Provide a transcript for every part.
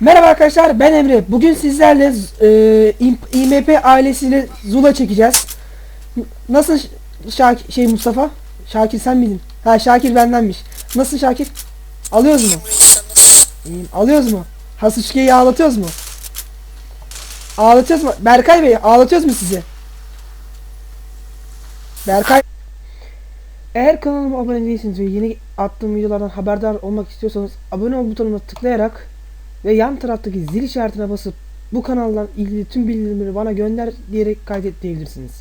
Merhaba arkadaşlar ben Emre. Bugün sizlerle e, İM- IMP ailesiyle Zula çekeceğiz. Nasıl Ş- Şakir şey Mustafa? Şakir sen miydin? Ha Şakir bendenmiş. Nasıl Şakir? Alıyoruz mu? İyiyim. Alıyoruz mu? Hasuçki'yi ağlatıyoruz mu? Ağlatıyoruz mu? Berkay Bey ağlatıyoruz mu sizi? Berkay Eğer kanalıma abone değilseniz ve yeni attığım videolardan haberdar olmak istiyorsanız abone ol butonuna tıklayarak ve yan taraftaki zil işaretine basıp bu kanaldan ilgili tüm bildirimleri bana gönder diyerek kaydet diyebilirsiniz.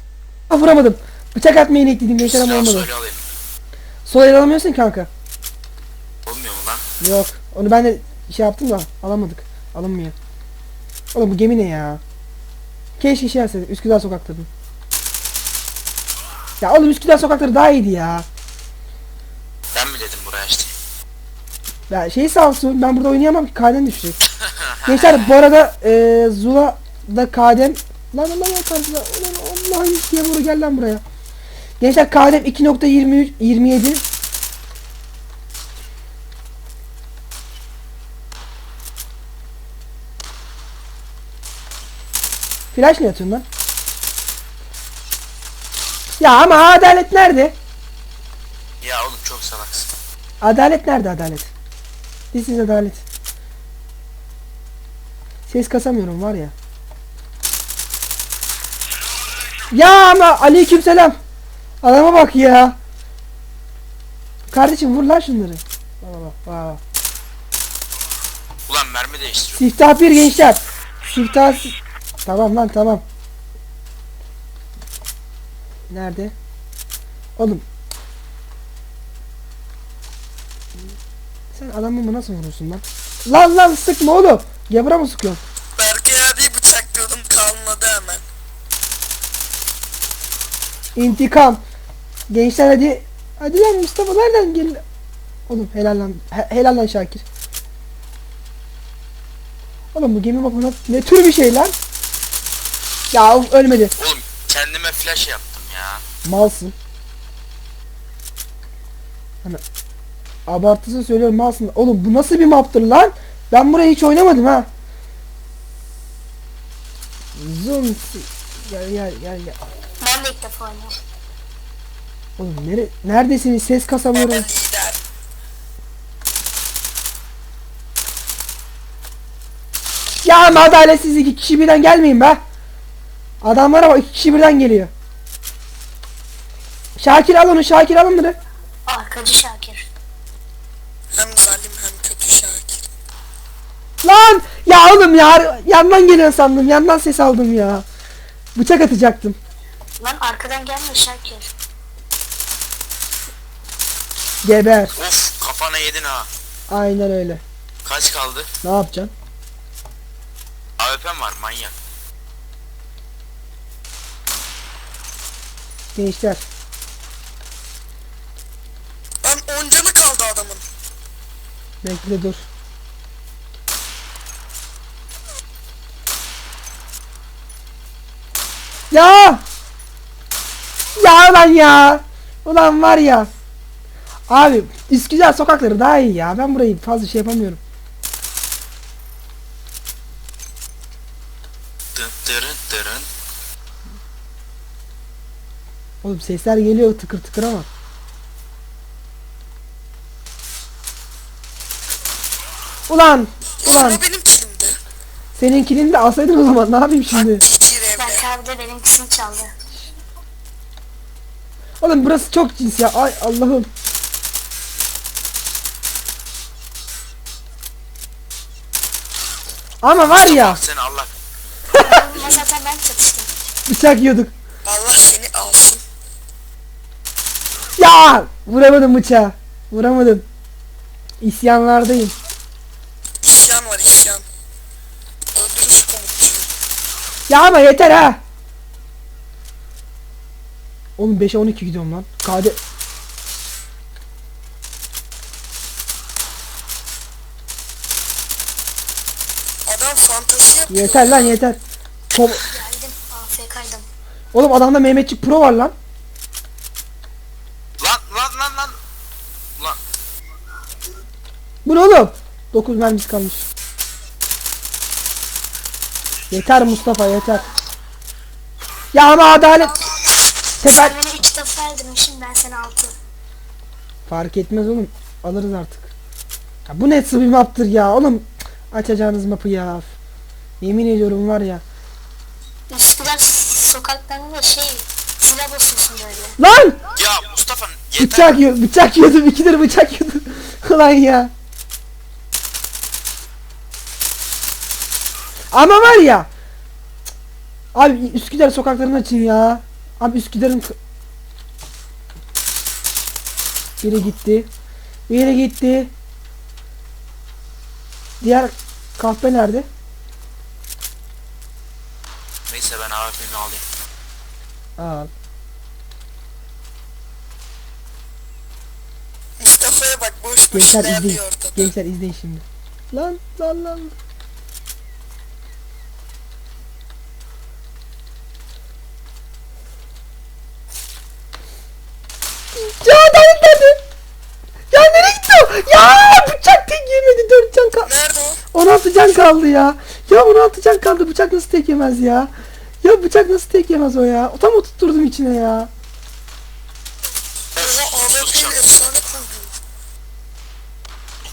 Ah vuramadım. Bıçak atmayı niyetledim gençler ama olmadı. Sol el alamıyorsun kanka. Olmuyor mu lan? Yok. Onu ben de şey yaptım da alamadık. Alınmıyor. Oğlum bu gemi ne ya? Keşke şey yapsaydım. Üsküdar sokakları. Ya oğlum Üsküdar sokakları daha iyiydi ya. Ben mi dedim buraya işte? Ya şey sağ olsun ben burada oynayamam ki kadem düşecek. Gençler bu arada e, Zula da kadem lan lan lan karşıda ulan Allah'ın diye vuru gel lan buraya. Gençler kadem 2.23 27 Flash ne atıyorsun lan? Ya ama adalet nerede? Ya oğlum çok salaksın. Adalet nerede adalet? This is adalet. Ses kasamıyorum var ya. Ya ama aleykümselam. Adama bak ya. Kardeşim vur lan şunları. Bak bak bak, bak. Ulan mermi değiştiriyor. Siftah bir gençler. Siftah si- Tamam lan tamam. Nerede? Oğlum. Sen adamımı nasıl vurursun lan? Lan lan sıkma oğlum. Yabra mı sıkıyorsun? Berkay abi bıçaklıyordum kalmadı hemen. İntikam. Gençler hadi. Hadi lan Mustafa nereden gel? Oğlum helal lan. he- helal lan Şakir. Oğlum bu gemi bakımına ne tür bir şey lan? Ya of, ölmedi. Oğlum kendime flash yaptım ya. Malsın. Hani abartısını söylüyorum malsın. Oğlum bu nasıl bir maptır lan? Ben burayı hiç oynamadım ha. Zoom. Gel gel gel gel. Ben de ilk defa oynuyorum. Oğlum nere neredesiniz? Ses kasamıyorum. Ya ama adaletsiz iki kişi birden gelmeyin be. Adamlara bak iki kişi birden geliyor. Şakir al onu Şakir al onları. Arkacı Şakir. Kötü Şakir. Lan ya oğlum ya yandan geliyor sandım yandan ses aldım ya. Bıçak atacaktım. Lan arkadan gelme Şakir. Geber. Of kafana yedin ha. Aynen öyle. Kaç kaldı? Ne yapacaksın? AWP'm var manyak. Gençler. Lan 10 canı kaldı adamın. Bekle dur. Ya! Ya lan ya! Ulan var ya. Abi Üsküdar sokakları daha iyi ya. Ben burayı fazla şey yapamıyorum. Oğlum sesler geliyor tıkır tıkır ama. Ulan! Ulan! Sıra benim kilimde. Seninkini de alsaydın o zaman ne yapayım şimdi? Berk abi de benimkisini çaldı. Oğlum burası çok cins ya. Ay Allah'ım. Ama var ya seni Allah. Ama zaten ben çatıştım. bıçak yiyorduk. Allah seni alsın. Ya vuramadım bıçağı. Vuramadım. İsyanlardayım. Ya ama yeter ha. Oğlum 5'e 12 gidiyorum lan. KD Adam fantasi yapıyor. yeter lan yeter. Kom- Geldim. AFK'ydım. Oğlum adamda Mehmetçik Pro var lan. Lan lan lan lan. Lan Bu ne oğlum? 9 mermisi kalmış. Yeter Mustafa yeter. Ya ama adalet. Sen beni 3 defa öldürmüşsün ben seni 6. Fark etmez oğlum. Alırız artık. Ya bu ne bir maptır ya oğlum. Açacağınız mapı ya. Yemin ediyorum var ya. Üsküdar sokaklarında şey silah basıyorsun böyle. Lan! Ya Mustafa yeter. Bıçak yiyor, bıçak yiyordum. İkidir bıçak yiyordum. Ulan ya. Ama var ya. Abi Üsküdar sokaklarını açın ya. Abi Üsküdar'ın biri gitti. Biri gitti. Diğer kahpe nerede? Neyse ben AWP'mi alayım. Aa, Mustafa'ya bak boş boş gençler izleyin. Gençler izleyin şimdi. Lan lan lan. Ya Danik nerede? Ya nereye gitti o? Ya bıçak tek yemedi 4 can kaldı. Nerede o? 16 can kaldı ya. Ya 16 can kaldı bıçak nasıl tek yemez ya? Ya bıçak nasıl tek yemez o ya? Tam oturtturdum içine ya.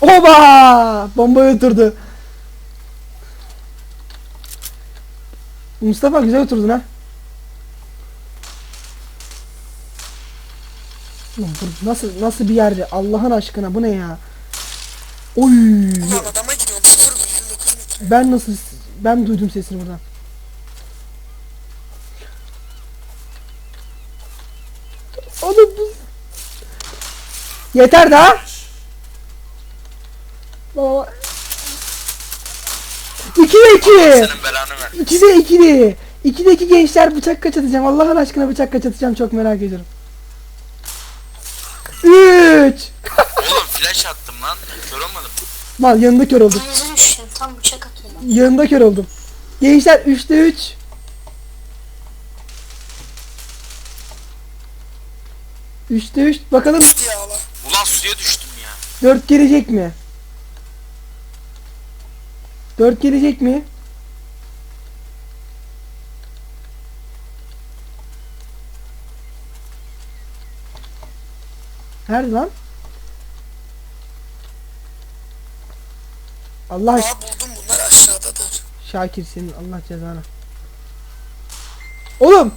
Oba! Bombayı oturdu. Mustafa güzel oturdun ha. Nasıl nasıl bir yerde? Allah'ın aşkına bu ne ya? Oy! Ulan adama gidiyorum 0,29 metre. Ben nasıl ben duydum sesini buradan. Oğlum bu Yeter daha. Baba. 2 ve 2. Senin belanı ver. 2 de 2'li. 2'de 2 gençler bıçak kaç atacağım. Allah'ın aşkına bıçak kaç atacağım çok merak ediyorum. 3. Oğlum flash attım lan. Kör olmadım. Mal yanında kör oldum. Denize düştüm tam bıçak atıyordum. Yanında kör oldum. Gençler 3'te 3. Üçte üç. Bakalım Düştü ya Allah. Ulan suya düştüm ya. 4 gelecek mi? 4 gelecek mi? Nerede lan? Allah aşağıdadır. Şakir senin Allah cezanı. Oğlum!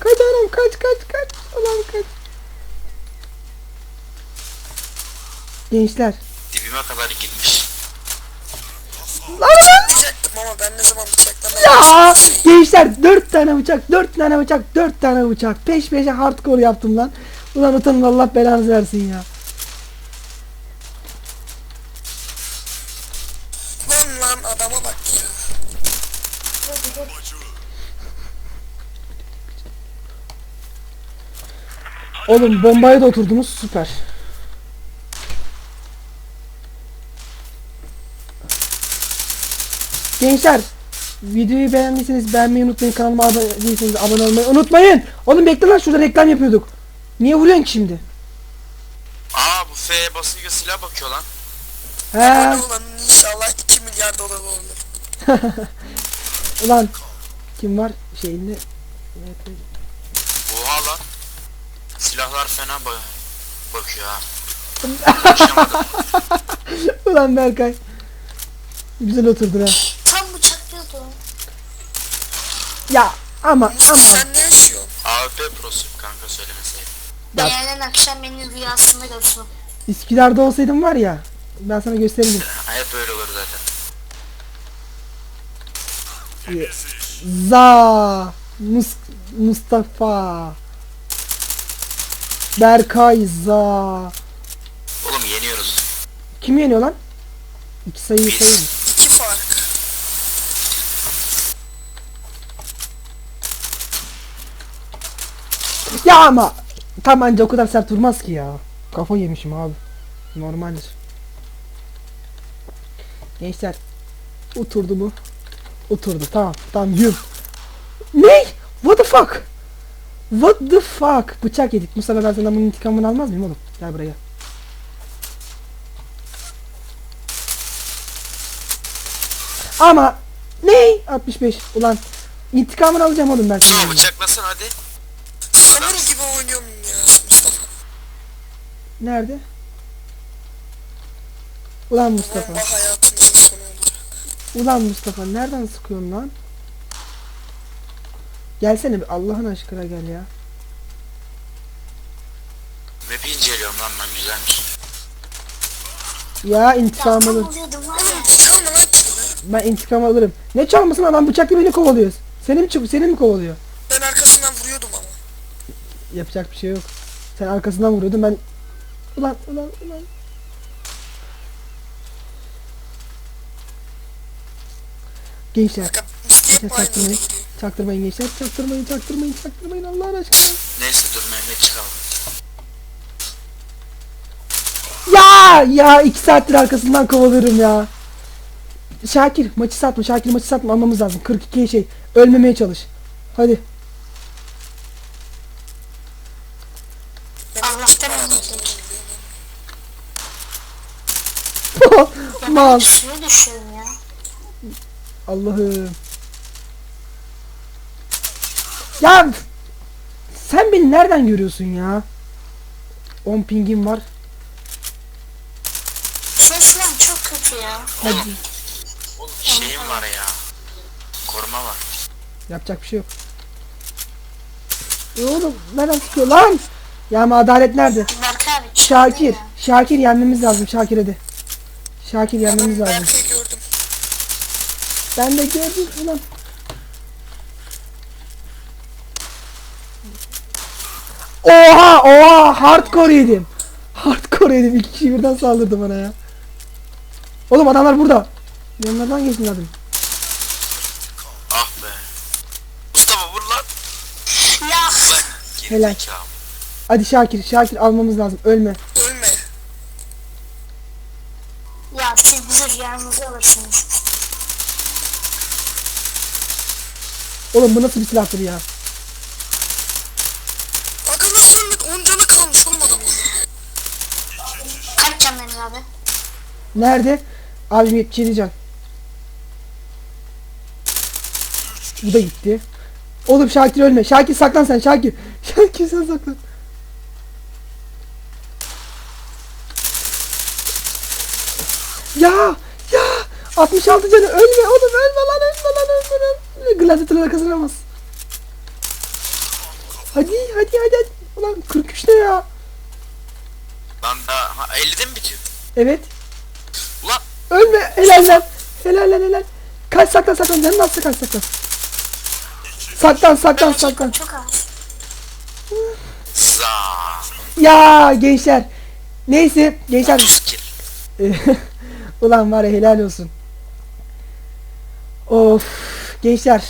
Kaç anam kaç kaç kaç. Ulan kaç. Gençler. Dibime kadar girmiş. Lan lan! Diyecektim ama ben ne zaman bıçaklama Ya! Gençler 4 tane bıçak 4 tane bıçak 4 tane bıçak. Peş peşe hardcore yaptım lan. Ulan utanın Allah belanızı versin ya. Lan lan adama bak ya. Oğlum bombaya da oturdunuz süper. Gençler videoyu beğendiyseniz beğenmeyi unutmayın kanalıma abone değilseniz abone olmayı unutmayın. Oğlum bekle lan şurada reklam yapıyorduk. Niye vuruyorsun ki şimdi? Aa bu F'ye basınca silah bakıyor lan. He Abone olanın inşallah 2 milyar dolar olur. ulan kim var şeyinde? Evet, Oha lan. Silahlar fena ba bakıyor ha. Konuşamadım. ulan Berkay. Güzel oturdun ha. Tam bıçaklıyordum. Ya ama ama sen ne yaşıyorsun? AWP prosu kanka söylemeseydim. Ya- Yarın akşam beni rüyasında görsün. İsküdar'da olsaydım var ya ben sana gösterirdim. Hep böyle olur zaten. Za Mus Mustafa Berkay Za Oğlum yeniyoruz. Kim yeniyor lan? İki sayıyı Biz. sayıyor. İki fark. Ya ama tam anca o kadar sert vurmaz ki ya. Kafa yemişim abi. Normaldir. Gençler oturdu mu? Oturdu tamam tamam yum. Ne? What the fuck? What the fuck? Bıçak yedik. Mustafa ben senden bunun intikamını almaz mıyım oğlum? Gel buraya. Ama ne? 65. Ulan intikamını alacağım oğlum ben senden. Tamam bıçaklasın hadi. Kamera gibi oynuyorum ya Mustafa. Nerede? Ulan Mustafa. Ulan Mustafa nereden sıkıyorsun lan? Gelsene bir Allah'ın aşkına gel ya. Map'i inceliyorum lan ben güzelmiş. Ya intikam alır. Ben intikam alırım. Ne çalmasın adam bıçakla beni kovalıyor. Seni mi, seni mi kovalıyor? Ben arkasından vuruyordum ama. Yapacak bir şey yok. Sen arkasından vuruyordun ben... Ulan ulan ulan. Gençler Bak Musti hep aynı yere çaktırmayın. gidiyor. Çaktırmayın gençler. Çaktırmayın çaktırmayın çaktırmayın Allah'ın aşkına. Neyse dur Mehmet çıkalım. Ya ya iki saattir arkasından kovalıyorum ya. Şakir maçı satma Şakir maçı satma almamız lazım. 42 şey ölmemeye çalış. Hadi. Allah'tan Mal. Allah'ım. Ya sen beni nereden görüyorsun ya? 10 pingim var. Ses lan çok kötü ya. Hadi. Oğlum şeyim var ya. Koruma var. Yapacak bir şey yok. E oğlum nereden sıkıyor lan? Ya ama adalet nerede? Berk abi Şakir. ya. Şakir yenmemiz lazım Şakir hadi. Şakir yenmemiz Ben lazım. Berkay'ı gördüm. Ben de gördüm ulan. Oha oha hardcore yedim. Hardcore yedim. İki kişi birden saldırdı bana ya. Oğlum adamlar burada. Yanlardan geçin hadi. Ah be. Mustafa vur lan. Ya Helal. Hadi Şakir Şakir almamız lazım. Ölme. Ölme. ya siz bizi rüyanızı alırsınız. Oğlum bu nasıl bir silahtır ya? Nerede? Abim 77 can. Bu da gitti. Oğlum Şakir ölme. Şakir saklan sen Şakir. Şakir sen saklan. Ya ya 66 canı ölme oğlum ölme lan ölme lan ölme lan. Gladiator'lara kazanamaz. Hadi hadi hadi. hadi. Ulan 43 ne ya? Lan daha ha, 50'de mi bitiyor? Evet. Ölme helal lan. Helal lan helal. Kaç saklan saklan canını atsa kaç saklan. Saklan saklan saklan. Çok az. za. Ya gençler. Neyse gençler. 30 kill. Ulan var ya helal olsun. Of gençler.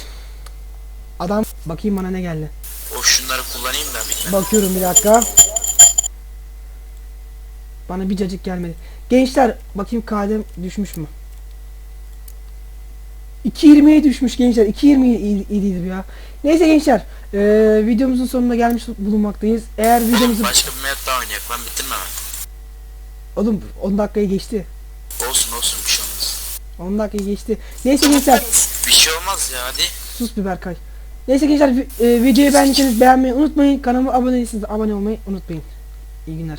Adam bakayım bana ne geldi. O şunları kullanayım da bitmedi. Bakıyorum bir dakika. Bana bir cacık gelmedi. Gençler bakayım kadem düşmüş mü? 2.20'ye düşmüş gençler. 2.20 idiydi bu ya. Neyse gençler. eee, videomuzun sonuna gelmiş bulunmaktayız. Eğer videomuzu... Başka bir map daha oynayak ben bitirmem. Oğlum 10 dakikayı geçti. Olsun olsun bir şey olmaz. 10 dakikayı geçti. Neyse gençler. Bir şey olmaz ya hadi. Sus bir Berkay. Neyse gençler e, videoyu beğendiyseniz beğenmeyi unutmayın. Kanalıma abone değilseniz abone olmayı unutmayın. İyi günler.